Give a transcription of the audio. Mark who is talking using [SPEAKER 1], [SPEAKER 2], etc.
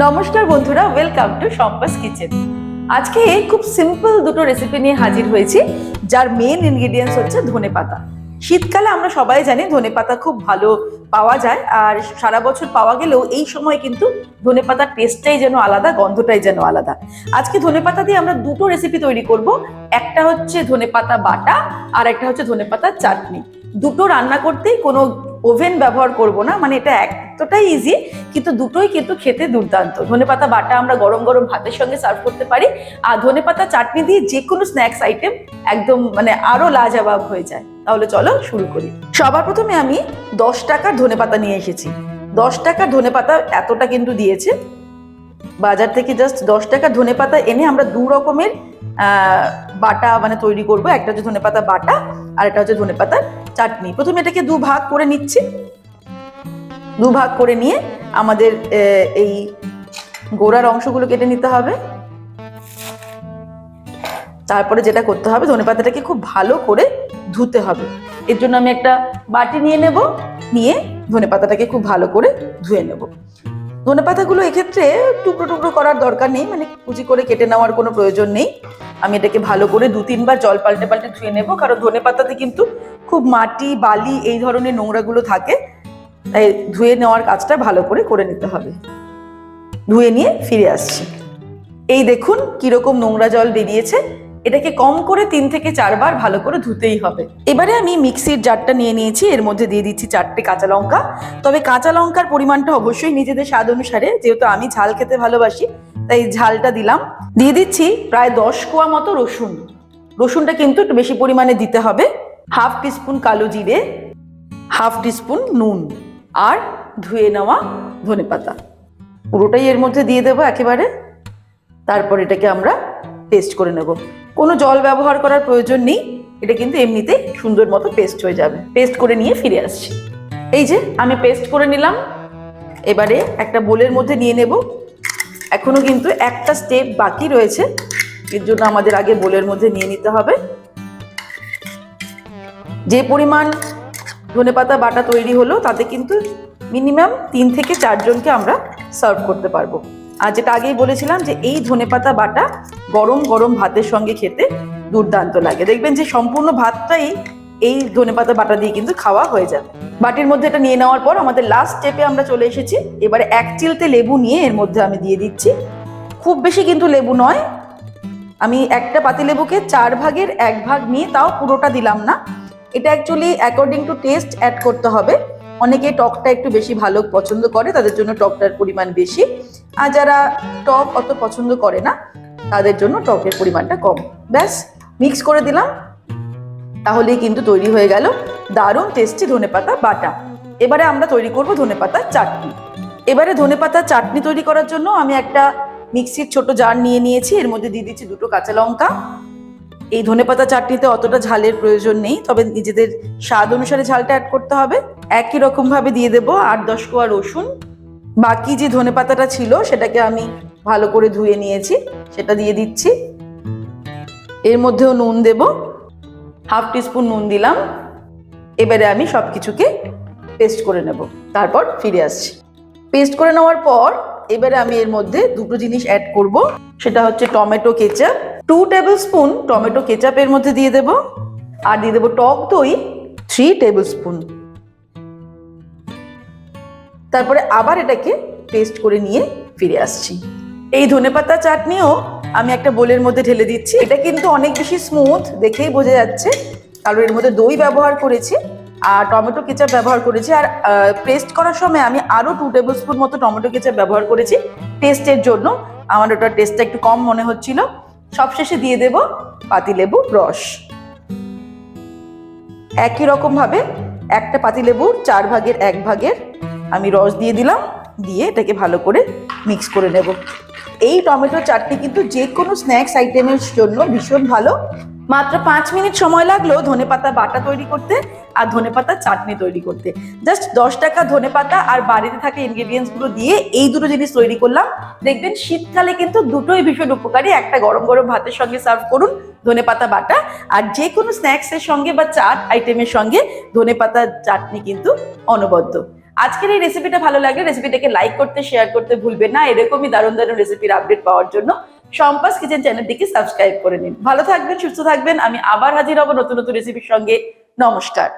[SPEAKER 1] নমস্কার বন্ধুরা welcome to সম্পাস kitchen আজকে খুব সিম্পল দুটো রেসিপি নিয়ে হাজির হয়েছি, যার মেন ইনগ্রিডিয়েন্টস হচ্ছে ধনেপাতা শীতকালে আমরা সবাই জানি ধনেপাতা খুব ভালো পাওয়া যায়, আর সারা বছর পাওয়া গেলেও এই সময় কিন্তু ধনেপাতার টেস্টটাই যেন আলাদা, গন্ধটাই যেন আলাদা। আজকে ধনেপাতা দিয়ে আমরা দুটো রেসিপি তৈরি করব, একটা হচ্ছে ধনেপাতা বাটা, আর একটা হচ্ছে ধনেপাতার চাটনি। দুটো রান্না করতেই কোনো ওভেন ব্যবহার করব না মানে এটা এতটাই ইজি কিন্তু দুটোই কিন্তু খেতে দুর্দান্ত। ধনেপাতা, বাটা আমরা গরম গরম ভাতের সঙ্গে সার্ভ করতে পারি। আর ধনেপাতা, চাটনি দিয়ে যে কোনো স্ন্যাক্স আইটেম একদম মানে আরও লাজবাব হয়ে যায়। তাহলে চলো শুরু করি। সবার প্রথমে আমি দশ টাকার ধনেপাতা নিয়ে এসেছি। দশ টাকার ধনেপাতা এতটা কিন্তু দিয়েছে। বাজার থেকে জাস্ট দশ টাকার ধনেপাতা এনে আমরা দু রকমের বাটা মানে তৈরি করব। একটা হচ্ছে ধনেপাতা বাটা আর একটা হচ্ছে ধনেপাতার চাটনি। প্রথমে এটাকে দু ভাগ করে নিচ্ছি। দু ভাগ করে নিয়ে আমাদের এই গোড়ার অংশগুলো কেটে নিতে হবে। তারপরে যেটা করতে হবে ধনেপাতাটাকে খুব ভালো করে ধুতে হবে। এর জন্য আমি একটা বাটি নিয়ে নেব, নিয়ে ধনেপাতাটাকে খুব ভালো করে ধুয়ে নেব। ধনেপাতাগুলো এক্ষেত্রে টুকরো টুকরো করার দরকার নেই মানে কুচি করে কেটে নেওয়ার কোনো প্রয়োজন নেই। আমি এটাকে ভালো করে দু তিনবার জল পাল্টে পাল্টে ধুয়ে নেব, কারণ ধনেপাতাতে কিন্তু খুব মাটি, বালি এই ধরনের নোংরাগুলো থাকে। তাই ধুয়ে নেওয়ার কাজটা ভালো করে করে নিতে হবে। ধুয়ে নিয়ে ফিরে আসছি। এই দেখুন কীরকম নোংরা জল বেরিয়েছে। এটাকে কম করে তিন থেকে চারবার ভালো করে ধুতেই হবে। এবারে আমি মিক্সির জারটা নিয়ে নিয়েছি। এর মধ্যে দিয়ে দিচ্ছি চারটে কাঁচা লঙ্কা। তবে কাঁচা লঙ্কার পরিমাণটা অবশ্যই নিজেদের স্বাদ অনুসারে, যেহেতু আমি ঝাল খেতে ভালোবাসি, তাই ঝালটা দিলাম। দিয়ে দিচ্ছি প্রায় দশ কোয়া মতো রসুন। রসুনটা কিন্তু একটু বেশি পরিমাণে দিতে হবে। হাফ টিস্পুন কালো জিরে, হাফ টিস্পুন নুন। আর ধুয়ে নেওয়া ধনেপাতা পুরোটাই এর মধ্যে দিয়ে দেবো একেবারে। তারপর এটাকে আমরা পেস্ট করে নেব। কোনো জল ব্যবহার করার প্রয়োজন নেই। এটা কিন্তু এমনিতেই সুন্দর মতো পেস্ট হয়ে যাবে। পেস্ট করে নিয়ে ফিরে আসছি। এই যে আমি পেস্ট করে নিলাম। এবারে একটা বোলের মধ্যে নিয়ে নেব। এখনও কিন্তু একটা স্টেপ বাকি রয়েছে। এর জন্য আমাদের আগে বোলের মধ্যে নিয়ে নিতে হবে। যে পরিমাণ ধনেপাতা বাটা তৈরি হলো, তাতে কিন্তু মিনিমাম তিন থেকে চারজনকে আমরা সার্ভ করতে পারব। আর যেটা আগেই বলেছিলাম যে এই ধনেপাতা বাটা গরম গরম ভাতের সঙ্গে খেতে দুর্দান্ত লাগে। দেখবেন যে সম্পূর্ণ ভাতটাই এই ধনেপাতা বাটা দিয়ে কিন্তু খাওয়া হয়ে যাবে। বাটির মধ্যে এটা নিয়ে নেওয়ার পর আমাদের লাস্ট স্টেপে আমরা চলে এসেছি। এবারে এক চিলতে লেবু নিয়ে এর মধ্যে আমি দিয়ে দিচ্ছি। খুব বেশি কিন্তু লেবু নয়। আমি একটা পাতি লেবুকে চার ভাগের এক ভাগ নিয়ে তাও পুরোটা দিলাম না। এটা actually according to test add করতে হবে। অনেকে টকটা একটু বেশি ভালো পছন্দ করে, তাদের জন্য টকটার পরিমাণ বেশি। আর যারা টক অত পছন্দ করে না, তাদের জন্য টকের পরিমাণটা কম। ব্যাস মিক্স করে দিলাম। তাহলেই কিন্তু তৈরি হয়ে গেল দারুণ টেস্টি ধনেপাতা বাটা। এবারে আমরা তৈরি করব ধনেপাতার চাটনি। এবারে ধনেপাতার চাটনি তৈরি করার জন্য আমি একটা মিক্সির ছোট জার নিয়ে নিয়েছি। এর মধ্যে দিয়ে দিচ্ছি দুটো কাঁচা লঙ্কা। এই ধনেপাতা চাটনিতে অতটা ঝালের প্রয়োজন নেই, তবে নিজেদের স্বাদ অনুসারে ঝালটা অ্যাড করতে হবে। একই রকম ভাবে দিয়ে দেবো আট দশ কোয়া রসুন। বাকি যে ধনেপাতাটা ছিল, সেটাকে আমি ভালো করে ধুয়ে নিয়েছি, সেটা দিয়ে দিচ্ছি। এর মধ্যেও নুন দেব, হাফ টিস্পুন নুন দিলাম। এবারে আমি সব কিছুকে পেস্ট করে নেব, তারপর ফিরে আসছি। পেস্ট করে নেওয়ার পর, এবারে আমি এর মধ্যে দুটো জিনিস অ্যাড করব, সেটা হচ্ছে tomato ketchup two tablespoon tomato ketchup এর মধ্যে দিয়ে দেব। আর দিয়ে দেবো টক দই থ্রি টেবিল স্পুন তারপরে আবার এটাকে পেস্ট করে নিয়ে ফিরে আসছি। এই ধনেপাতা চাটনিও আমি একটা বোলের মধ্যে ঢেলে দিচ্ছি। এটা কিন্তু অনেক বেশি স্মুথ দেখেই বোঝা যাচ্ছে। কারণ এর মধ্যে দই ব্যবহার করেছি আর টমেটো কেচাপ ব্যবহার করেছি। আর পেস্ট করার সময় আমি আরও টু টেবিল স্পুন মতো টমেটো কেচাপ ব্যবহার করেছি। টেস্টের জন্য। আমার ওটার টেস্টটা একটু কম মনে হচ্ছিল। সবশেষে দিয়ে দেব পাতিলেবুর রস। একই রকম ভাবে একটা পাতিলেবুর চার ভাগের এক ভাগের আমি রস দিয়ে দিলাম, দিয়ে এটাকে ভালো করে মিক্স করে নেব। এই টমেটো চাটনি কিন্তু যে কোনো স্ন্যাক্স আইটেমের জন্য ভীষণ ভালো। মাত্র পাঁচ মিনিট সময় লাগল ধনেপাতা বাটা তৈরি করতে আর ধনেপাতা চাটনি তৈরি করতে। জাস্ট দশ টাকা ধনেপাতা আর বাড়িতে থাকা ইনগ্রেডিয়েন্টসগুলো দিয়ে এই দুটো জিনিস তৈরি করলাম। দেখবেন শীতকালে কিন্তু দুটোই ভীষণ উপকারী। একটা গরম গরম ভাতের সঙ্গে সার্ভ করুন ধনেপাতা বাটা আর যে কোনো স্ন্যাক্সের সঙ্গে বা চাট আইটেমের সঙ্গে ধনেপাতা চাটনি কিন্তু অনবদ্য। আজকের এই রেসিপিটা ভালো লাগলে রেসিপিটাকে লাইক করতে শেয়ার করতে ভুলবেন না। এরকমই দারুণ দারুণ রেসিপির আপডেট পাওয়ার জন্য। সম্পাস কিচেন চ্যানেলটিকে সাবস্ক্রাইব করে নিন। ভালো থাকবেন, সুস্থ থাকবেন। আমি আবার হাজির হব নতুন নতুন রেসিপির সঙ্গে। নমস্কার।